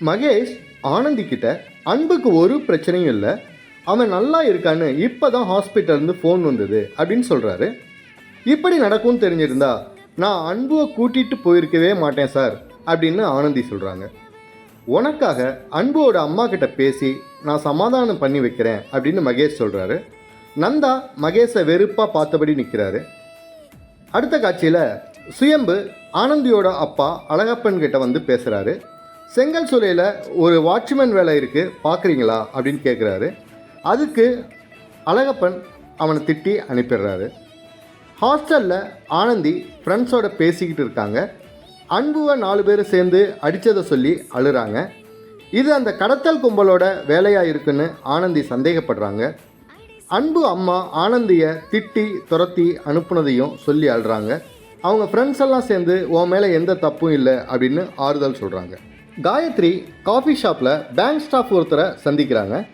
மகேஷ் ஆனந்தி கிட்ட அன்புக்கு ஒரு பிரச்சனையும் இல்லை. அவன் நல்லா இருக்கான்னு இப்போ தான் ஹாஸ்பிட்டல்லேருந்து ஃபோன் வந்தது அப்படின்னு சொல்கிறாரு இப்படி நடக்கும்னு தெரிஞ்சிருந்தா நான் அன்புவை கூட்டிகிட்டு போயிருக்கவே மாட்டேன் சார் அப்படின்னு ஆனந்தி சொல்கிறாங்க உனக்காக அன்புவோட அம்மா கிட்ட பேசி நான் சமாதானம் பண்ணி வைக்கிறேன் அப்படின்னு மகேஷ் சொல்கிறாரு நந்தா மகேஷை வெறுப்பாக பார்த்தபடி நிற்கிறாரு அடுத்த காட்சியில் சுயம்பு ஆனந்தியோட அப்பா அழகப்பன் கிட்ட வந்து பேசுகிறாரு செங்கல் சூளையில் ஒரு வாட்ச்மேன் வேலை இருக்குது பார்க்குறீங்களா? அப்படின்னு கேட்குறாரு அதுக்கு அழகப்பன் அவனை திட்டி அனுப்பிடுறாரு. ஹாஸ்டலில் ஆனந்தி ஃப்ரெண்ட்ஸோட பேசிக்கிட்டு இருக்காங்க. அன்புவை நாலு பேர் சேர்ந்து அடித்ததை சொல்லி அழுறாங்க. இது அந்த கடத்தல் கும்பலோட வேலையாக இருக்குன்னு ஆனந்தி சந்தேகப்படுறாங்க. அன்பு அம்மா ஆனந்தியை திட்டி துரத்தி அனுப்புனதையும் சொல்லி அழுறாங்க. அவங்க ஃப்ரெண்ட்ஸ் எல்லாம் சேர்ந்து உன் மேலே எந்த தப்பும் இல்லை அப்படின்னு ஆறுதல் சொல்கிறாங்க காயத்ரி காஃபி ஷாப்பில் பேங்க் ஸ்டாஃப் ஒருத்தரை சந்திக்கிறாங்க.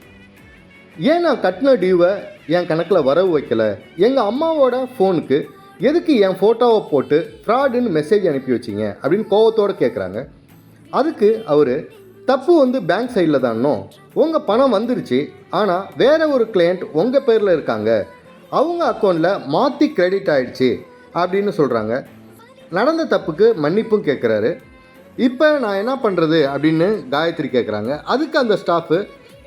ஏன் நான் கட்டின டியூவை என் கணக்கில் வரவு வைக்கல? எங்கள் அம்மாவோட ஃபோனுக்கு எதுக்கு என் ஃபோட்டோவை போட்டு ஃப்ராடுன்னு மெசேஜ் அனுப்பி வச்சிங்க? அப்படின்னு கோவத்தோடு கேட்குறாங்க அதுக்கு அவர் தப்பு வந்து பேங்க் சைடில் தானோ உங்கள் பணம் வந்துருச்சு ஆனால் வேற ஒரு கிளையண்ட் உங்கள் பேரில் இருக்காங்க. அவங்க அக்கௌண்ட்டில் மாற்றி கிரெடிட் ஆயிடுச்சு அப்படின்னு சொல்கிறாங்க நடந்த தப்புக்கு மன்னிப்பும் கேட்குறாரு இப்போ நான் என்ன பண்ணுறது அப்படின்னு காயத்ரி கேட்குறாங்க அதுக்கு அந்த ஸ்டாஃபு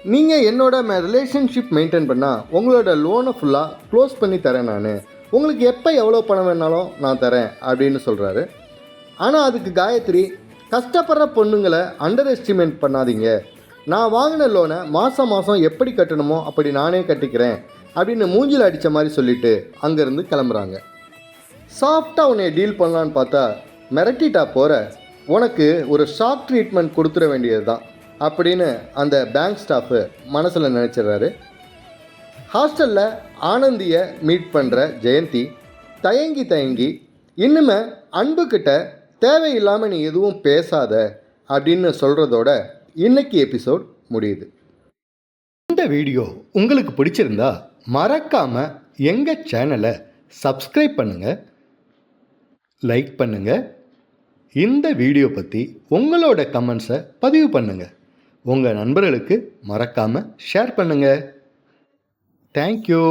நீங்கள் என்னோட ரிலேஷன்ஷிப் மெயின்டைன் பண்ணால் உங்களோட லோனை ஃபுல்லாக க்ளோஸ் பண்ணி தரேன் நான். உங்களுக்கு எப்போ எவ்வளோ பணம் வேணாலும் நான் தரேன் அப்படின்னு சொல்கிறாரு ஆனால் அதுக்கு காயத்ரி கஷ்டப்படுற பொண்ணுங்களை அண்டர் எஸ்டிமேட் பண்ணாதீங்க. நான் வாங்கின லோனை மாதம் மாதம் எப்படி கட்டணுமோ அப்படி நானே கட்டிக்கிறேன் அப்படின்னு மூஞ்சில் அடித்த மாதிரி சொல்லிட்டு அங்கேருந்து கிளம்புறாங்க. சாஃப்டாக உன்னை டீல் பண்ணலான்னு பார்த்தா மிரட்டிட்டா போகிற உனக்கு ஒரு ஷாக் ட்ரீட்மெண்ட் கொடுத்துட வேண்டியது தான் அப்படின்னு அந்த பேங்க் ஸ்டாஃபு மனசில் நினச்சிடுறாரு. ஹாஸ்டலில் ஆனந்தியை மீட் பண்ணுற ஜெயந்தி தயங்கி தயங்கி இன்னுமே அன்புக்கிட்ட தேவையில்லாமல் நீ எதுவும் பேசாத அப்படின்னு சொல்கிறதோட இன்னைக்கு எபிசோட் முடியுது. இந்த வீடியோ உங்களுக்கு பிடிச்சிருந்தா மறக்காமல் எங்கள் சேனலை சப்ஸ்கிரைப் பண்ணுங்கள் லைக் பண்ணுங்கள் இந்த வீடியோ பற்றி உங்களோட கமெண்ட்ஸை பதிவு பண்ணுங்கள் உங்கள் நண்பர்களுக்கு மறக்காமல் ஷேர் பண்ணுங்கள் தேங்க்யூ